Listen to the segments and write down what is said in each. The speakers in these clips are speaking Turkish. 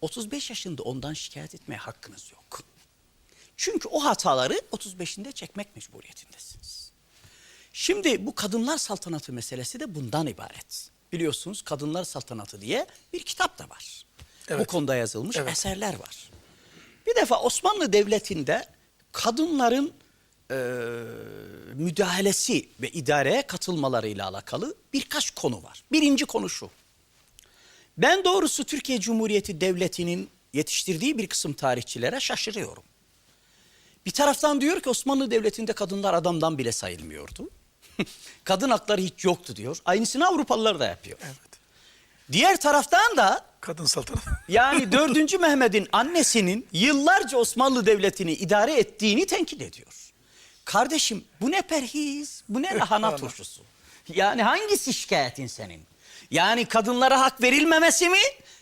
35 yaşında ondan şikayet etmeye hakkınız yok. Çünkü o hataları 35'inde çekmek mecburiyetindesiniz. Şimdi bu kadınlar saltanatı meselesi de bundan ibaret. Biliyorsunuz kadınlar saltanatı diye bir kitap da var. Bu Evet. konuda yazılmış Evet. eserler var. Bir defa Osmanlı Devleti'nde kadınların e, müdahalesi ve idareye katılmalarıyla alakalı birkaç konu var. Birinci konu şu. Ben doğrusu Türkiye Cumhuriyeti Devleti'nin yetiştirdiği bir kısım tarihçilere şaşırıyorum. Bir taraftan diyor ki Osmanlı Devleti'nde kadınlar adamdan bile sayılmıyordu. Kadın hakları hiç yoktu diyor. Aynısını Avrupalılar da yapıyor. Evet. Diğer taraftan da Kadın saltanatı. yani 4. Mehmet'in annesinin yıllarca Osmanlı Devleti'ni idare ettiğini tenkit ediyor. Kardeşim bu ne perhiz, bu ne lahana turşusu. Yani hangisi şikayetin senin? Yani kadınlara hak verilmemesi mi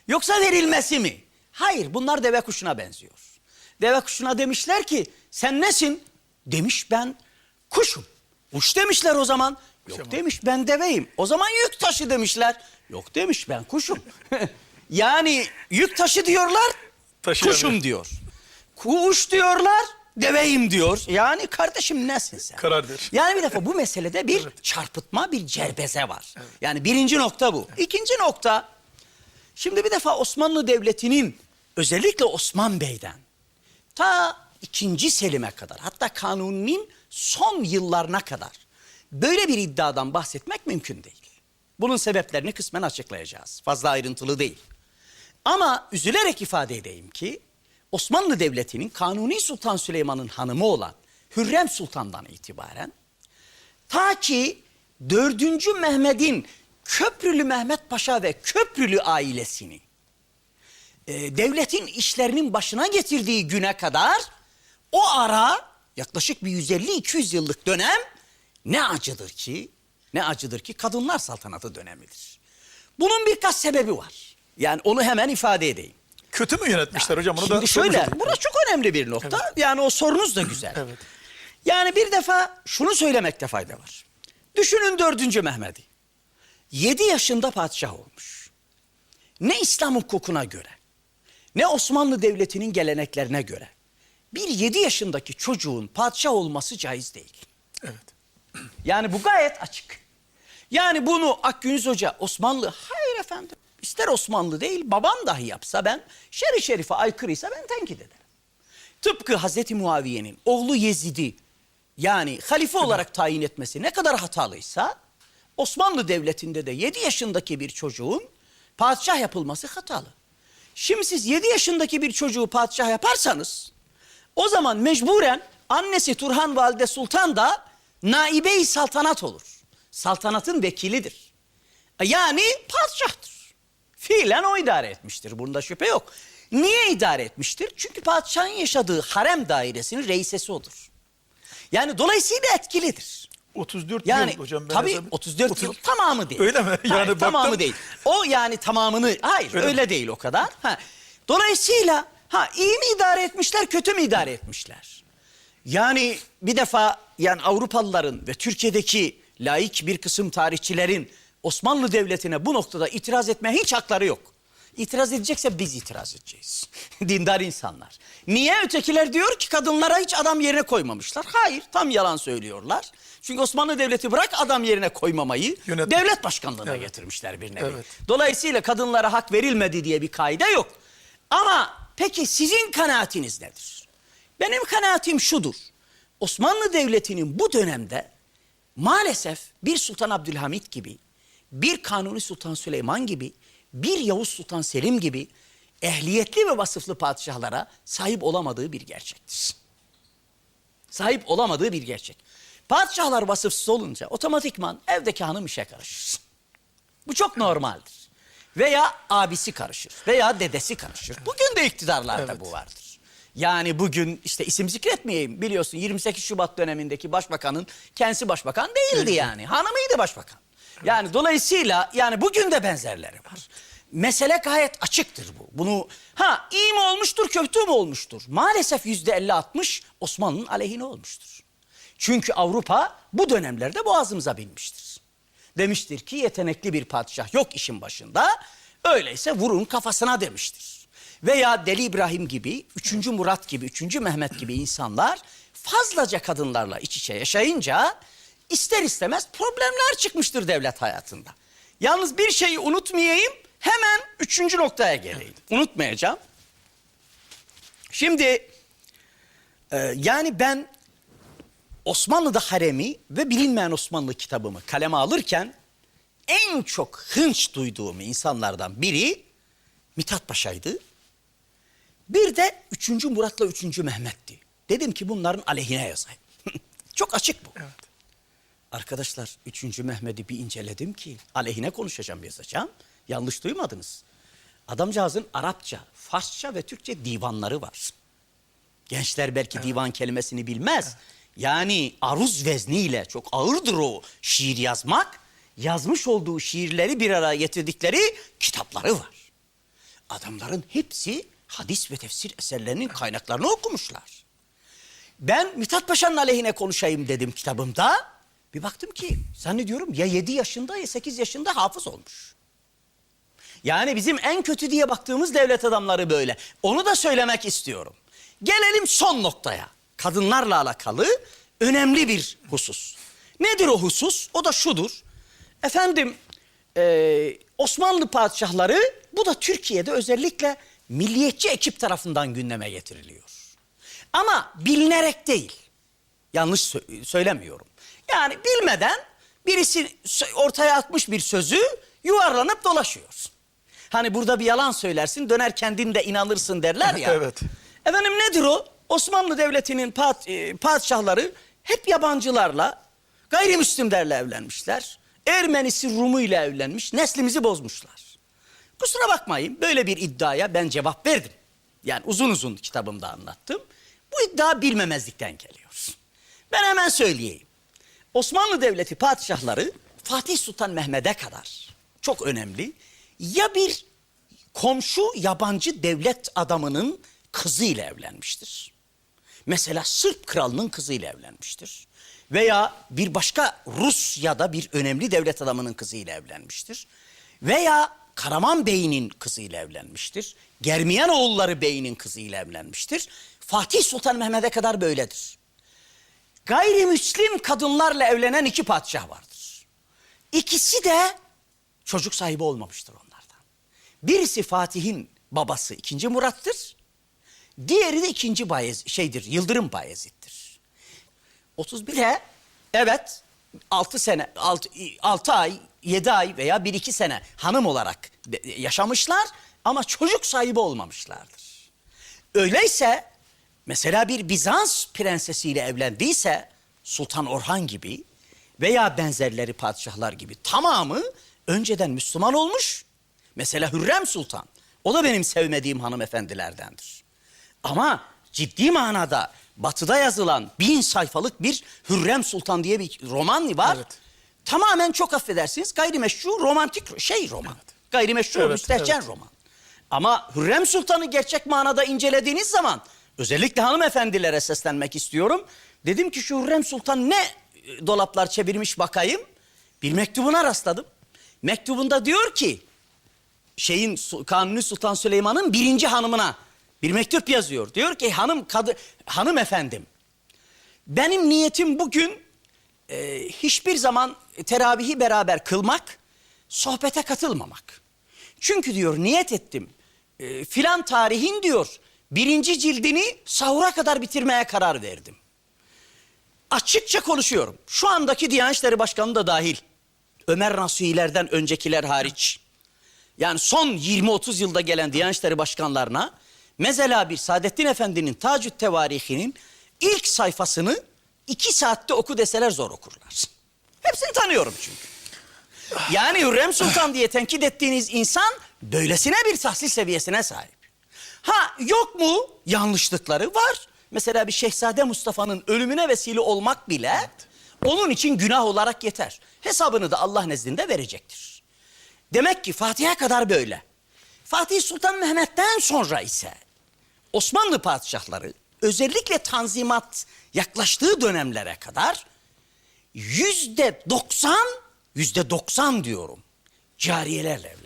yoksa verilmesi mi? Hayır bunlar deve kuşuna benziyor. Deve kuşuna demişler ki sen nesin? Demiş ben kuşum. Uç demişler o zaman. Yok demiş ben deveyim. O zaman yük taşı demişler. Yok demiş ben kuşum. yani yük taşı diyorlar Taşıyamıyor. kuşum diyor. Kuş diyorlar deveyim diyor. Yani kardeşim nesin sen? Karar ver. Yani bir defa bu meselede bir çarpıtma, bir cerbeze var. Yani birinci nokta bu. İkinci nokta, şimdi bir defa Osmanlı Devleti'nin özellikle Osman Bey'den ta ikinci Selim'e kadar hatta Kanuni'nin son yıllarına kadar böyle bir iddiadan bahsetmek mümkün değil. Bunun sebeplerini kısmen açıklayacağız. Fazla ayrıntılı değil. Ama üzülerek ifade edeyim ki Osmanlı Devleti'nin Kanuni Sultan Süleyman'ın hanımı olan Hürrem Sultan'dan itibaren ta ki 4. Mehmet'in Köprülü Mehmet Paşa ve Köprülü ailesini e, devletin işlerinin başına getirdiği güne kadar o ara yaklaşık bir 150-200 yıllık dönem ne acıdır ki ne acıdır ki kadınlar saltanatı dönemidir. Bunun birkaç sebebi var. Yani onu hemen ifade edeyim. Kötü mü yönetmişler hocam? Onu da Şimdi sormuş şöyle, olayım. burası çok önemli bir nokta. Yani o sorunuz da güzel. Evet. Yani bir defa şunu söylemekte fayda var. Düşünün 4. Mehmet'i. 7 yaşında padişah olmuş. Ne İslam hukukuna göre, ne Osmanlı Devleti'nin geleneklerine göre bir 7 yaşındaki çocuğun padişah olması caiz değil. Evet. Yani bu gayet açık. Yani bunu Akgüniz Hoca Osmanlı, hayır efendim. İster Osmanlı değil, babam dahi yapsa ben, şer-i şerife aykırıysa ben tenkit ederim. Tıpkı Hazreti Muaviye'nin oğlu Yezid'i yani halife olarak tayin etmesi ne kadar hatalıysa, Osmanlı Devleti'nde de 7 yaşındaki bir çocuğun padişah yapılması hatalı. Şimdi siz 7 yaşındaki bir çocuğu padişah yaparsanız, o zaman mecburen annesi Turhan Valide Sultan da naibe-i saltanat olur. Saltanatın vekilidir. Yani padişahtır. Fiilen o idare etmiştir. Bunda şüphe yok. Niye idare etmiştir? Çünkü padişahın yaşadığı harem dairesinin reisesi odur. Yani dolayısıyla etkilidir. 34 Yani yıl hocam. ben tabii hesap- 34 30 yıl tamamı değil. Öyle mi? Hayır, Yani tamamı baktım- değil. O yani tamamını hayır Öyle öyle, mi? değil o kadar. Ha. Dolayısıyla ha iyi mi idare etmişler kötü mü idare etmişler? Yani bir defa yani Avrupalıların ve Türkiye'deki laik bir kısım tarihçilerin Osmanlı Devleti'ne bu noktada itiraz etmeye hiç hakları yok. İtiraz edecekse biz itiraz edeceğiz. Dindar insanlar. Niye? Ötekiler diyor ki kadınlara hiç adam yerine koymamışlar. Hayır tam yalan söylüyorlar. Çünkü Osmanlı Devleti bırak adam yerine koymamayı Yönet- devlet başkanlığına Evet. getirmişler bir nevi. Evet. Dolayısıyla kadınlara hak verilmedi diye bir kaide yok. Ama peki sizin kanaatiniz nedir? Benim kanaatim şudur. Osmanlı Devleti'nin bu dönemde maalesef bir Sultan Abdülhamit gibi, bir Kanuni Sultan Süleyman gibi, bir Yavuz Sultan Selim gibi ehliyetli ve vasıflı padişahlara sahip olamadığı bir gerçektir. Sahip olamadığı bir gerçek. Padişahlar vasıfsız olunca otomatikman evdeki hanım işe karışır. Bu çok normaldir. Veya abisi karışır veya dedesi karışır. Bugün de iktidarlarda Evet. bu vardır. Yani bugün işte isim zikretmeyeyim biliyorsun 28 Şubat dönemindeki başbakanın kendisi başbakan değildi yani. Hanımıydı başbakan. Yani dolayısıyla yani bugün de benzerleri var. Mesele gayet açıktır bu. Bunu ha iyi mi olmuştur kötü mü olmuştur? Maalesef yüzde 50-60 Osmanlı'nın aleyhine olmuştur. Çünkü Avrupa bu dönemlerde boğazımıza binmiştir. Demiştir ki yetenekli bir padişah yok işin başında. Öyleyse vurun kafasına demiştir. veya Deli İbrahim gibi, 3. Murat gibi, 3. Mehmet gibi insanlar fazlaca kadınlarla iç içe yaşayınca ister istemez problemler çıkmıştır devlet hayatında. Yalnız bir şeyi unutmayayım, hemen üçüncü noktaya geleyim. Unutmayacağım. Şimdi e, yani ben Osmanlı'da haremi ve bilinmeyen Osmanlı kitabımı kaleme alırken en çok hınç duyduğum insanlardan biri Mithat Paşa'ydı. Bir de 3. Murat'la 3. Mehmet'ti. Dedim ki bunların aleyhine yazayım. çok açık bu. Evet. Arkadaşlar 3. Mehmet'i bir inceledim ki aleyhine konuşacağım yazacağım. Yanlış duymadınız. Adamcağızın Arapça, Farsça ve Türkçe divanları var. Gençler belki divan kelimesini bilmez. Yani aruz vezniyle çok ağırdır o şiir yazmak. Yazmış olduğu şiirleri bir araya getirdikleri kitapları var. Adamların hepsi hadis ve tefsir eserlerinin kaynaklarını okumuşlar. Ben Mithat Paşa'nın aleyhine konuşayım dedim kitabımda. Bir baktım ki zannediyorum ya 7 yaşında ya 8 yaşında hafız olmuş. Yani bizim en kötü diye baktığımız devlet adamları böyle. Onu da söylemek istiyorum. Gelelim son noktaya. Kadınlarla alakalı önemli bir husus. Nedir o husus? O da şudur. Efendim e, Osmanlı padişahları bu da Türkiye'de özellikle milliyetçi ekip tarafından gündeme getiriliyor. Ama bilinerek değil. Yanlış sö- söylemiyorum. Yani bilmeden birisi ortaya atmış bir sözü yuvarlanıp dolaşıyor. Hani burada bir yalan söylersin döner kendin de inanırsın derler ya. Evet. Efendim nedir o? Osmanlı Devleti'nin pad- e, padişahları hep yabancılarla, gayrimüslimlerle evlenmişler. Ermenisi Rumu ile evlenmiş, neslimizi bozmuşlar. Kusura bakmayın böyle bir iddiaya ben cevap verdim. Yani uzun uzun kitabımda anlattım. Bu iddia bilmemezlikten geliyor. Ben hemen söyleyeyim. Osmanlı Devleti padişahları Fatih Sultan Mehmet'e kadar çok önemli. Ya bir komşu yabancı devlet adamının kızıyla evlenmiştir. Mesela Sırp kralının kızıyla evlenmiştir. Veya bir başka Rus ya da bir önemli devlet adamının kızıyla evlenmiştir. Veya Karaman Bey'inin kızıyla evlenmiştir. Germiyan oğulları Bey'inin kızıyla evlenmiştir. Fatih Sultan Mehmet'e kadar böyledir. Gayrimüslim kadınlarla evlenen iki padişah vardır. İkisi de çocuk sahibi olmamıştır onlardan. Birisi Fatih'in babası 2. Murat'tır. Diğeri de 2. Bayez şeydir, Yıldırım Bayezid'dir. 31'e evet 6 sene 6, 6 ay 7 ay veya 1-2 sene hanım olarak yaşamışlar ama çocuk sahibi olmamışlardır. Öyleyse mesela bir Bizans prensesiyle evlendiyse Sultan Orhan gibi veya benzerleri padişahlar gibi tamamı önceden Müslüman olmuş. Mesela Hürrem Sultan o da benim sevmediğim hanımefendilerdendir. Ama ciddi manada batıda yazılan bin sayfalık bir Hürrem Sultan diye bir roman var. Evet. Tamamen çok affedersiniz gayrimeşru romantik şey roman. Gayrimeşru Evet, müstehcen evet. roman. Ama Hürrem Sultan'ı gerçek manada incelediğiniz zaman özellikle hanımefendilere seslenmek istiyorum. Dedim ki şu Hürrem Sultan ne e, dolaplar çevirmiş bakayım. Bir mektubuna rastladım. Mektubunda diyor ki şeyin Kanuni Sultan Süleyman'ın birinci hanımına bir mektup yazıyor. Diyor ki hanım kadı hanım efendim. Benim niyetim bugün e, hiçbir zaman teravihi beraber kılmak, sohbete katılmamak. Çünkü diyor niyet ettim. E, filan tarihin diyor birinci cildini sahura kadar bitirmeye karar verdim. Açıkça konuşuyorum. Şu andaki Diyanet İşleri Başkanı da dahil. Ömer Nasuhilerden öncekiler hariç. Yani son 20-30 yılda gelen Diyanet İşleri Başkanlarına mesela bir Saadettin Efendi'nin Tacüt Tevarihinin ilk sayfasını iki saatte oku deseler zor okurlar. Hepsini tanıyorum çünkü. Yani Hürrem Sultan diye tenkit ettiğiniz insan böylesine bir tahsil seviyesine sahip. Ha yok mu yanlışlıkları var. Mesela bir Şehzade Mustafa'nın ölümüne vesile olmak bile onun için günah olarak yeter. Hesabını da Allah nezdinde verecektir. Demek ki Fatih'e kadar böyle. Fatih Sultan Mehmet'ten sonra ise Osmanlı padişahları özellikle tanzimat yaklaştığı dönemlere kadar yüzde doksan, yüzde doksan diyorum cariyelerle evlenmişler.